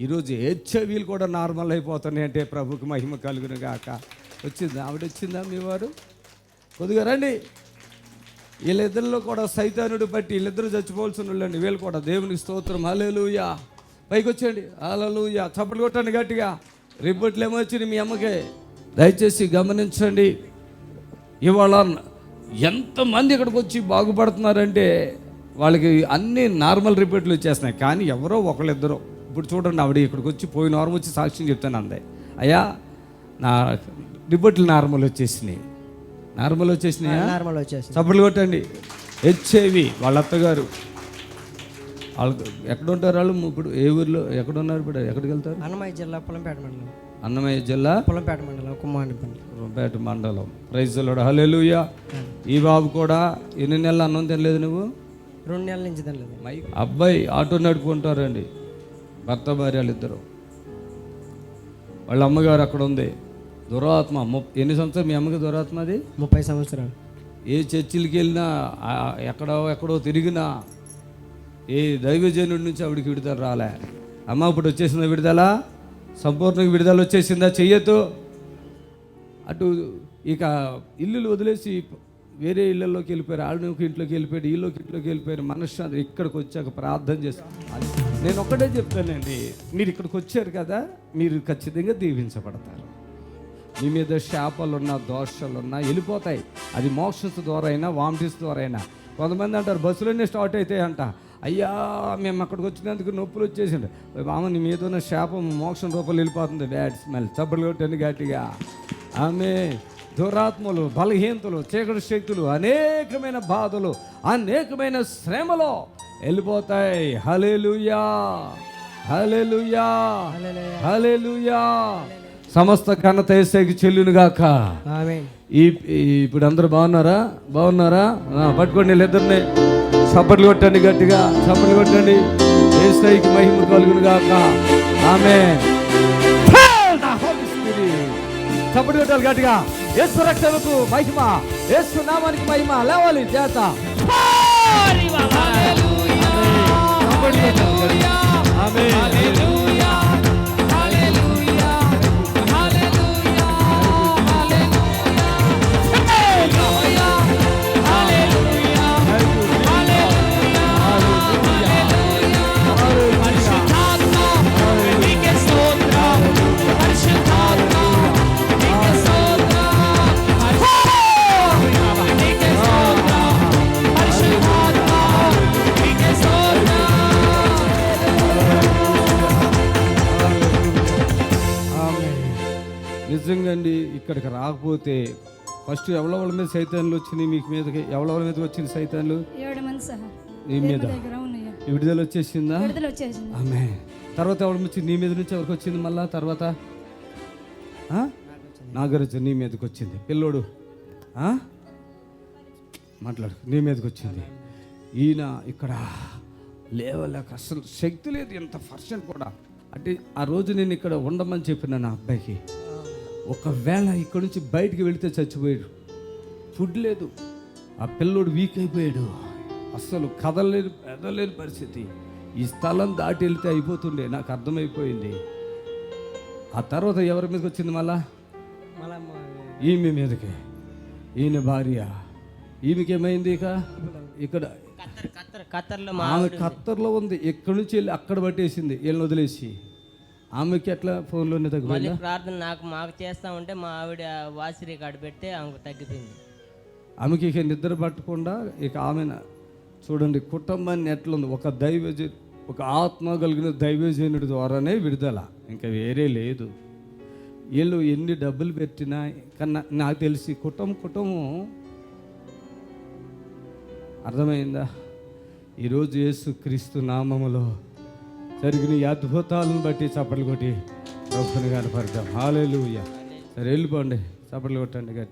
ఈరోజు హెచ్ఐవీలు కూడా నార్మల్ అయిపోతున్నాయి అంటే ప్రభుకి మహిమ కలుగును గాక. వచ్చిందా? ఆవిడ వచ్చిందా మీ వారు? కొద్దిగా రండి. వీళ్ళిద్దరిలో కూడా సైతానుడు బట్టి వీళ్ళిద్దరూ చచ్చిపోవాల్సిన వాళ్ళండి. వీళ్ళు కూడా దేవునికి స్తోత్రం. హల్లెలూయా. పైకి వచ్చేయండి. హల్లెలూయా. చప్పట్లు కొట్టండి గట్టిగా. రిపోర్ట్లు ఏమో వచ్చినాయి మీ అమ్మకే. దయచేసి గమనించండి. ఇవాళ ఎంతమంది ఇక్కడికి వచ్చి బాగుపడుతున్నారంటే వాళ్ళకి అన్ని నార్మల్ రిపోర్ట్లు ఇచ్చేస్తున్నాయి కానీ ఎవరో ఒకళ్ళిద్దరో ఇప్పుడు చూడండి ఆవిడ ఇక్కడికి వచ్చి పోయిన వారం వచ్చి సాక్ష్యం చెప్తాను అందే. అయ్యా నా రిపోర్ట్లు నార్మల్ వచ్చేసినాయి. నార్మల్ వచ్చేసినాయా? నార్మల్ వచ్చేసి చప్పట్లు కొట్టండి. హెచ్ఐవి వాళ్ళ అత్తగారు. వాళ్ళు ఎక్కడ ఉంటారు వాళ్ళు? ఇప్పుడు ఏ ఊర్లో ఎక్కడ ఉన్నారు ఇప్పుడు? ఎక్కడికి వెళ్తారు? అన్నమయ్య జిల్లా పొలంపేట మండలం. అన్నమయ్య జిల్లా? పొలంపేట మండలం కుమ్మానిపల్లి పేట మండలం. ప్రైజ్లోడు హల్లెలూయా ఈ బాబు కూడా ఎన్ని నెలలు అన్నం తినలేదు నువ్వు? రెండు నెలల నుంచి తినలేదు. అబ్బాయి ఆటో నడుపుకుంటారండి. భర్త భార్యలు ఇద్దరు వాళ్ళ అమ్మగారు అక్కడ ఉంది దురాత్మ ఎన్ని సంవత్సరాలు మీ అమ్మకి దురాత్మ అది? ముప్పై సంవత్సరాలు. ఏ చర్చిలకి వెళ్ళినా ఎక్కడో ఎక్కడో తిరిగినా ఏ దైవజనుడి నుంచి ఆవిడికి విడుదల రాలే. అమ్మ ఇప్పుడు వచ్చేసిందా విడుదల? సంపూర్ణంగా విడుదల వచ్చేసిందా? చెయ్యొద్దు. అటు ఇక ఇల్లులు వదిలేసి వేరే ఇళ్ళల్లోకి వెళ్ళిపోయారు వాళ్ళని ఒక ఇంట్లోకి వెళ్ళిపోయారు ఈలోకి ఇంట్లోకి వెళ్ళిపోయారు మనశ్శాంతి ఇక్కడికి వచ్చాక ప్రార్థన చేస్తాను నేను ఒక్కటే చెప్తానండి మీరు ఇక్కడికి వచ్చారు కదా మీరు ఖచ్చితంగా దీవించబడతారు. మీ మీద శాపాలున్నా దోషాలున్నా వెళ్ళిపోతాయి. అది మోక్షస్ ద్వారా అయినా వామిటిస్ ద్వారా అయినా. కొంతమంది అంటారు బస్సులోనే స్టార్ట్ అవుతాయి అంట అయ్యా మేము అక్కడికి వచ్చినందుకు నొప్పులు వచ్చేసిండు మామ నీ మీద ఉన్న శాపం మోక్షం రూపాయలు వెళ్ళిపోతుంది. బ్యాడ్ స్మెల్ చప్పట్లు కొట్టండి గట్టిగా. ఆమె దురాత్మలు బలహీనతలు చీకటి శక్తులు అనేకమైన బాధలు అనేకమైన శ్రమలో వెళ్ళిపోతాయి. హలేలుయా హలేలుయా హలేలుయా సమస్త ఘనత ఏసైకి చెల్లును గాక ఆమె ఈ ఇప్పుడు అందరూ బాగున్నారా? బాగున్నారా? పట్టుకోండి వీళ్ళిద్దరిని. చప్పట్లు కొట్టండి గట్టిగా. చప్పట్లు కొట్టండి. ఏసైకి మహిమ కలుగును గాక ఆమె చప్పట్లు కొట్టాలి గట్టిగా. యేసు రక్షణకు మహిమ యేసు నామానికి మహిమ. లేవాలి చేత నిజంగా అండి ఇక్కడికి రాకపోతే ఫస్ట్ ఎవరెవరి మీద సైతాన్లు వచ్చినాయి మీకు మీదకి? ఎవరెవరి మీద వచ్చిన సైతాన్లు? నీ మీద. విడుదల వచ్చేసిందా? ఆమె. తర్వాత ఎవరు వచ్చి నీ మీద నుంచి ఎవరికి వచ్చింది మళ్ళా? తర్వాత? నాగరాజు నీ మీదకి వచ్చింది. పిల్లోడు? మాట్లాడు. నీ మీదకి వచ్చింది. ఈయన ఇక్కడ లేవలేక అసలు శక్తి లేదు. ఎంత పర్సెంట్ కూడా. అంటే ఆ రోజు నేను ఇక్కడ ఉండమని చెప్పిన నా అబ్బాయికి. ఒకవేళ ఇక్కడ నుంచి బయటికి వెళితే చచ్చిపోయాడు. ఫుడ్ లేదు. ఆ పిల్లోడు వీక్ అయిపోయాడు. అస్సలు కదలలేని పెదలేని పరిస్థితి. ఈ స్థలం దాటి వెళ్తే అయిపోతుండే. నాకు అర్థమైపోయింది. ఆ తర్వాత ఎవరి మీదకి వచ్చింది మళ్ళా? ఈమె మీదకి. ఈయన భార్య. ఈమెకి ఏమైంది ఇక? ఇక్కడ కత్తర్ కత్తర్ కత్తర్లో ఆమె ఖత్తర్లో ఉంది. ఎక్కడి నుంచి వెళ్ళి అక్కడ పట్టేసింది. వీళ్ళని వదిలేసి. ఆమెకి ఎట్లా ఫోన్లోనే మళ్ళీ తగ్గిపోయిందా ప్రార్థన నాకు మాకు చేస్తా ఉంటే మా ఆవిడ వాసిరి కాడ పెడితే ఆమెకు తగ్గిపోయింది. ఆమెకి ఇక నిద్ర పట్టకుండా ఇక ఆమె చూడండి కుటుంబాన్ని ఎట్లుంది? ఒక దైవజ ఒక ఆత్మ కలిగిన దైవజనుడి ద్వారానే విడుదల. ఇంకా వేరే లేదు. వీళ్ళు ఎన్ని డబ్బులు పెట్టినా కన్నా నాకు తెలిసి కుటుంబం కుటుంబం అర్థమైందా? ఈరోజు యేసు క్రీస్తు నామములో జరిగిన ఈ అద్భుతాలను బట్టి చప్పట్లు కొట్టి ప్రభుని కనపడతాం హాలేలు సరే వెళ్ళిపోండి. చప్పట్లు కొట్టండి గట్టి.